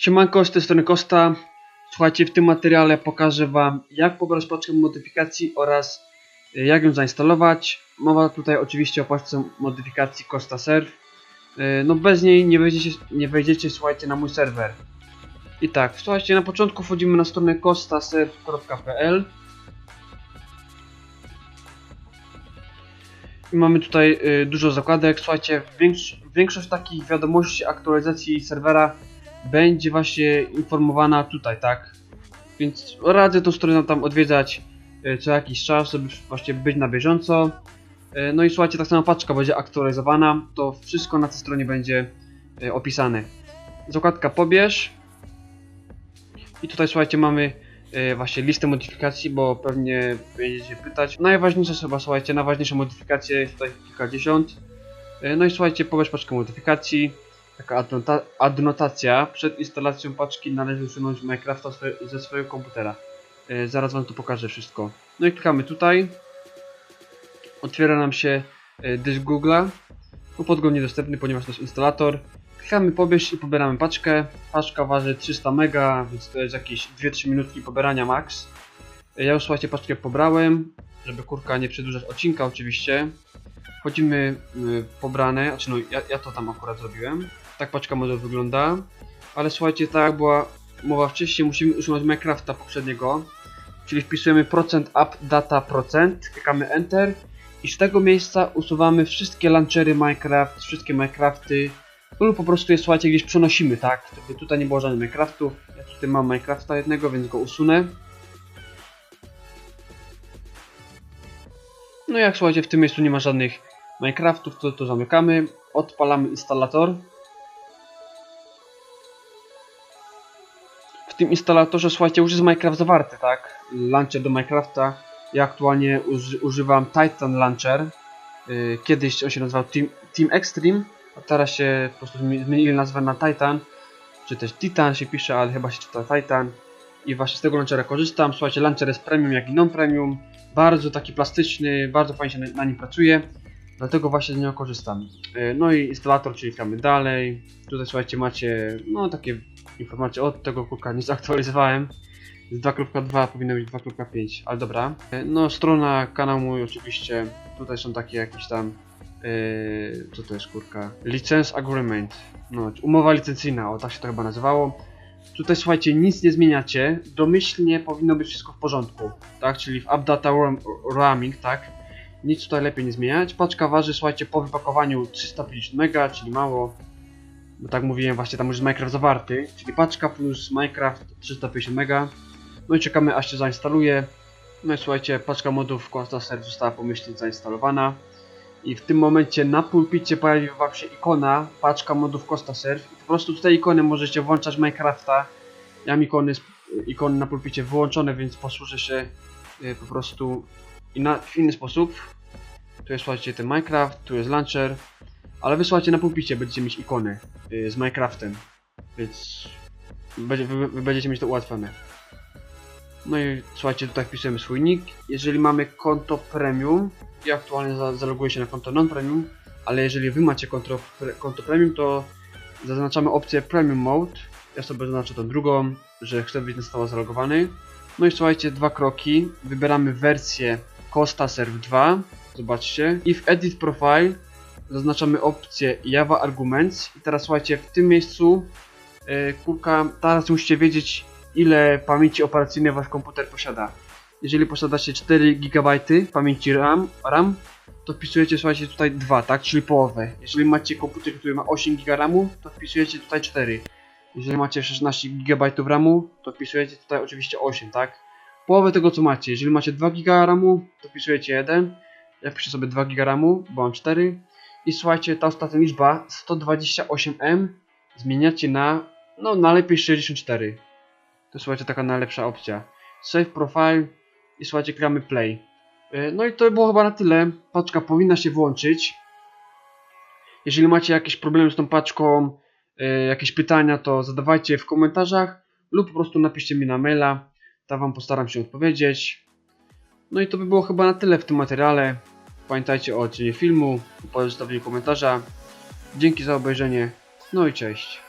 Siemanko, z tej strony Kosta. Słuchajcie, w tym materiale pokażę Wam jak pobrać paczkę modyfikacji oraz y, jak ją zainstalować. Mowa tutaj oczywiście o paczce modyfikacji Costa Serve. No bez niej nie wejdziecie, nie wejdziecie słuchajcie, na mój serwer. I tak, słuchajcie, na początku wchodzimy na stronę costaserve.pl I mamy tutaj y, dużo zakładek. Słuchajcie, większość, większość takich wiadomości aktualizacji serwera będzie właśnie informowana tutaj, tak? Więc radzę tą stronę tam odwiedzać e, co jakiś czas, żeby właśnie być na bieżąco. E, No i słuchajcie, tak samo paczka będzie aktualizowana, to wszystko na tej stronie będzie e, opisane. Zakładka pobierz. I tutaj słuchajcie, mamy właśnie listę modyfikacji, bo pewnie będziecie pytać. Najważniejsze chyba, słuchajcie, najważniejsze modyfikacje tutaj kilkadziesiąt. No i słuchajcie, pobierz paczkę modyfikacji. Taka adnota adnotacja. Przed instalacją paczki należy usunąć Minecrafta ze swojego komputera. E, zaraz wam to pokażę wszystko. No i klikamy tutaj. Otwiera nam się e, dysk Google'a. Upod go niedostępny, ponieważ to jest instalator. Klikamy pobierz i pobieramy paczkę. Paczka waży 300 mega, więc to jest jakieś 2-3 minutki pobierania max. E, ja już słuchajcie paczkę pobrałem, żeby kurka nie przedłużać odcinka oczywiście. Wchodzimy pobrane, znaczy no ja, ja to tam akurat zrobiłem. Tak paczka model wygląda. Ale słuchajcie, tak jak była mowa wcześniej, musimy usunąć Minecrafta poprzedniego. Czyli wpisujemy procent up data procent, klikamy enter i z tego miejsca usuwamy wszystkie launchery Minecraft, wszystkie Minecrafty lub po prostu je słuchajcie gdzieś przenosimy, tak? Tutaj nie było żadnych Minecraftów. Ja tutaj mam Minecrafta jednego, więc go usunę. No jak słuchajcie, w tym miejscu nie ma żadnych Minecraftów, to to zamykamy. Odpalamy instalator. Tym instalatorze, słuchajcie, już jest Minecraft zawarty, tak? Launcher do Minecrafta. Ja aktualnie uży, używam Titan Launcher. Yy, kiedyś on się nazywał Team, Team Extreme, a teraz się po prostu zmi- zmienili nazwę na Titan. Czy też Titan się pisze, ale chyba się czyta Titan. I właśnie z tego launchera korzystam. Słuchajcie, launcher jest premium, jak i non-premium. Bardzo taki plastyczny, bardzo fajnie się na, na nim pracuje. Dlatego właśnie z niego korzystam. Yy, No i instalator, czyli klikamy dalej. Tutaj słuchajcie, macie no takie informacje od tego kurka nie zaktualizowałem. Z 2.2 powinno być 2.5, ale dobra. E, No strona kanału mój oczywiście. Tutaj są takie jakieś tam yy, co to jest kurka? License Agreement. No, umowa licencyjna, o tak się to chyba nazywało. Tutaj słuchajcie, nic nie zmieniacie. Domyślnie powinno być wszystko w porządku. Tak, czyli w updata roaming, tak. Nic tutaj lepiej nie zmieniać. Paczka waży, słuchajcie, po wypakowaniu 350 mega, czyli mało. Bo tak mówiłem, właśnie tam już jest Minecraft zawarty. Czyli paczka plus Minecraft 350 mega. No i czekamy aż się zainstaluje. No i słuchajcie, paczka modów Serve została pomyślnie zainstalowana. I w tym momencie na pulpicie pojawi wam się ikona paczka modów Costa Serve. I po prostu z tej ikony możecie włączać Minecrafta. Ja mam ikony, ikony na pulpicie wyłączone, więc posłużę się y, po prostu w inny sposób. Tu jest słuchajcie ten Minecraft, tu jest launcher. Ale wy słuchajcie na pulpicie będziecie mieć ikony y, z Minecraftem. Więc będzie, wy, wy będziecie mieć to ułatwione. No i słuchajcie, tutaj wpisujemy swój nick. Jeżeli mamy konto premium, ja aktualnie za, zaloguję się na konto non-premium, ale jeżeli wy macie konto, pre, konto premium, to zaznaczamy opcję premium mode. Ja sobie zaznaczę tą drugą, że chcę być na stałe zalogowany. No i słuchajcie, dwa kroki. Wybieramy wersję Costa Serve 2. Zobaczcie. I w Edit Profile zaznaczamy opcję Java Arguments. I teraz słuchajcie, w tym miejscu yy, kurka, teraz musicie wiedzieć ile pamięci operacyjnej wasz komputer posiada. Jeżeli posiadacie 4 GB pamięci RAM, RAM to wpisujecie słuchajcie tutaj 2, tak? Czyli połowę. Jeżeli macie komputer, który ma 8 GB RAMu, to wpisujecie tutaj 4. Jeżeli macie 16 GB RAMu, to wpisujecie tutaj oczywiście 8, tak? Połowę tego co macie. Jeżeli macie 2 GB RAMu, to wpisujecie 1. Ja wpiszę sobie 2 GB RAMu, bo mam 4. I słuchajcie, ta ostatnia liczba 128M zmieniacie na no najlepiej 64. To słuchajcie taka najlepsza opcja. Save profile i słuchajcie klikamy play. Yy, No i to było chyba na tyle. Paczka powinna się włączyć. Jeżeli macie jakieś problemy z tą paczką, yy, jakieś pytania, to zadawajcie w komentarzach lub po prostu napiszcie mi na maila. Tam wam postaram się odpowiedzieć. No i to by było chyba na tyle w tym materiale. Pamiętajcie o ocenie filmu, o zostawieniu komentarza. Dzięki za obejrzenie. No i cześć.